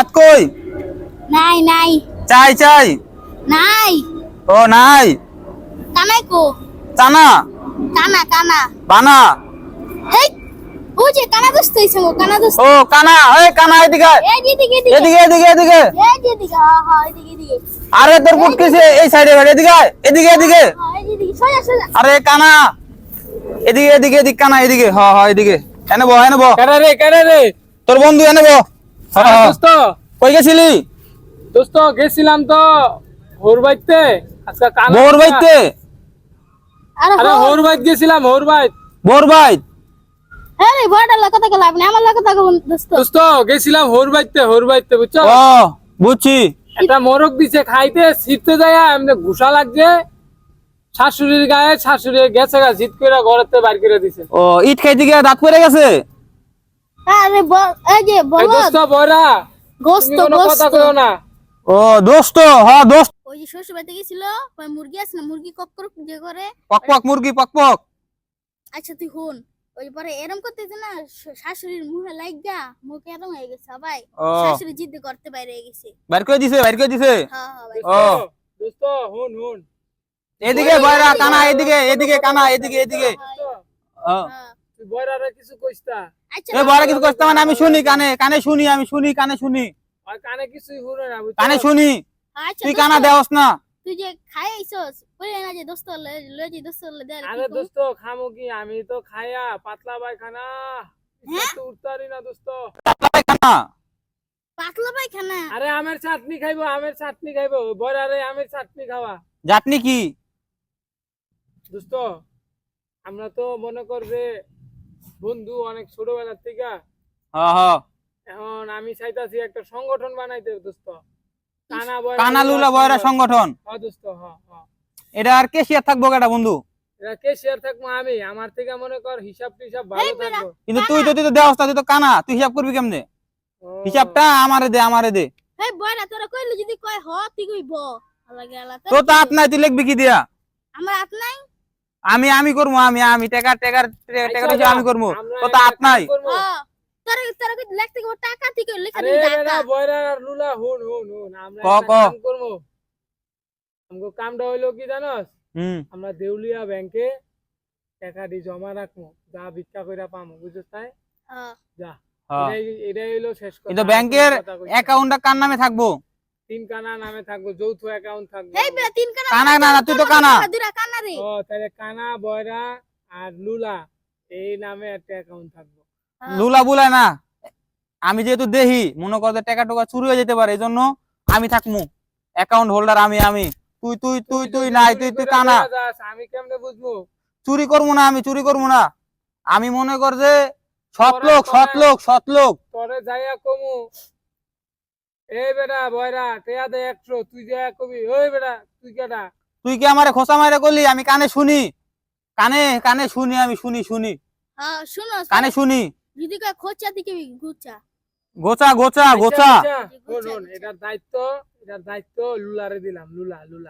ভাত কই? নাই নাই। চাই চাই। নাই। ও নাই। কানাই কো? চানা কানা কানা। বানা? এই ও যে কানা দোস্ত হইছে গো কানা দোস্ত। ও কানা এই কানা এদিকে আয়। এই দিদিকে দিকে এদিকে। এদিকে এদিকে এই হ্যাঁ হ্যাঁ এদিকে এদিকে। আরে তোর ফুটকেছে এই সাইডে এদিকে এদিকে এদিকে। হ্যাঁ সোজা আরে কানা। এদিকে এদিকে এদিকে কানা এদিকে। হ হ এদিকে। এনে বো এনে বো কেডা রে রে? তোর বন্ধু এনে বো হ, আরে হ। দোস্ত। কই গেছিলি? দোস্ত গেছিলাম তো হোর বাইতে আজকে কানা বাইতে আরে হোর বাইত গেছিলাম হোর বাইত বোর বাইত হ্যাঁ বড় লোক কথা লাভ নেই আমার লোক কথা দোস্ত। দোস্ত গেছিলাম হোর বাইতে হোর বাইতে বুঝছ? ও বুঝছি। একটা মোরগ দিছে খাইতে ছিটতে যায় এমনি ঘুষা লাগছে। শাশুড়ির গায়ে শাশুড়ি গেছে গা জিত করে ঘরেতে বাইর করে দিছে। ও ইট খাইতে গিয়ে দাঁত পড়ে গেছে? আরে এই যে এই বলো দোস্ত বয়রা। গোস্ত গোস্ত। কইও না। ও দোস্ত হ দোস্ত। ওই যে শ্বশুর বাড়িতে গেছিল ওই মুরগি আছে না মুরগি কক করুক যে করে। পক পক মুরগি পক পক। আচ্ছা তুই হুন ওই পরে এরম করতেছে না শাশুড়ির মুখে লাইগা মুখ এরম হয়ে গেছে সবাই। শাশুড়ি জিদ্দ করতে বাইরে গেছে। বাইর করে দিছে বাইর করে দিছে। হ্যাঁ হ্যাঁ ও। দোস্ত হুন হুন এদিকে বয়রা কানা এদিকে এদিকে কানা এদিকে এদিকে। হ্যাঁ। তুই বয়রারে কিছু কইস্তা আচ্ছা এ বয়রা কিছু করতে মানে আমি শুনি কানে কানে শুনি আমি শুনি কানে শুনি। আর কানে কিছুই শুনে না কানে শুনি। আচ্ছা তুই কানা দেওস না। তুই যে খাই আইছস বলে না যে দোস্ত লয়ে যে দোস্ত লে দে আরে দোস্ত খামো কি? আমি তো খাইয়া পাতলা পায়খানা। হ্যাঁ? তো উঠতারি না দোস্ত। পাতলা কানা পাতলা পায়খানা? আরে আমের চাটনি খাইবো আমের চাটনি খাইবো। বয়রারে আমের চাটনি খাওয়া। কি? দোস্ত আমরা তো মনে কর যে বন্ধু অনেক ছোটবেলার থেকে। হ হ এখন আমি চাইতাছি একটা সংগঠন বানাইতে দোস্ত। কানা বয়রা কানা লুলা বয়রা সংগঠন। হ্যাঁ দোস্ত হ্যাঁ হ্যাঁ। এটা আর কেশিয়ার থাকব কেটা বন্ধু? থাকব আমি? আমার থেকে মনে কর হিসাব টিসাব ভালো থাকব। কিন্তু তুই তো তুই তো দেওস তুই তো কানা তুই হিসাব করবি কেমনে? হিসাবটা আমারে দে আমারে দে। এই বয়রা তোরা কইলি যদি কয় হ তুই কইব। তো তো হাত নাই তুই লিখবি কি দিয়া? আমার হাত নাই? আমি আমি করব আমি আমি টেকার টেকার টেকার আমি করব। তো তো হাত একটা কাজ নাই করব। হ তোরা তোরা কই লিখতে কইব টাকা তুই কই লিখা আরে দিবি বেটা টাকা বয়রা আর লুলা হুন হুন হুন আমরা ক, একটা ক। কাম করব। আমগো কামটা হইল কি জানোস? আমরা দেউলিয়া ব্যাংকে টাকা দি জমা রাখব যা ভিক্ষা কইরা পামু বুঝছিস তাই? যা। এটাই এটাই হইল শেষ কথা ব্যাংকের। অ্যাকাউন্টটা কার নামে থাকব? তিন কানা নামে থাকব যৌথ অ্যাকাউন্ট থাকব। এই বেটা তিন কানা কানা না, না, তুই তো কানা। দুরা কানা রে। ও তাহলে কানা বয়রা আর লুলা এই নামে একটা অ্যাকাউন্ট থাকব। হ্যাঁ। লুলা বুলা না আমি যেহেতু দেহি মনে কর যে টাকা টুকা চুরি হয়ে যেতে পারে এই জন্য আমি থাকমু। অ্যাকাউন্ট হোল্ডার আমি আমি। তুই তুই তুই তুই নাই তুই তুই কানা। আমি কেমনে বুঝব? চুরি করব না আমি চুরি করব না। আমি মনে কর যে সৎ লোক সৎ লোক সৎ লোক তোরে যাইয়া কমু। এই বেটা বয়রা টেয়া দে একশো তুই যে কবি। ওই বেটা তুই কেটা তুই কি আমারে খোসা মারে করলি? আমি কানে শুনি। কানে কানে শুনি আমি শুনি শুনি। হ্যাঁ শুনো কানে শুনি। যদি কয় খোঁচা দিকে গুচা গোচা গোচা গোচা এটার দায়িত্ব এটার দায়িত্ব লুলারে দিলাম লুলা লুলা।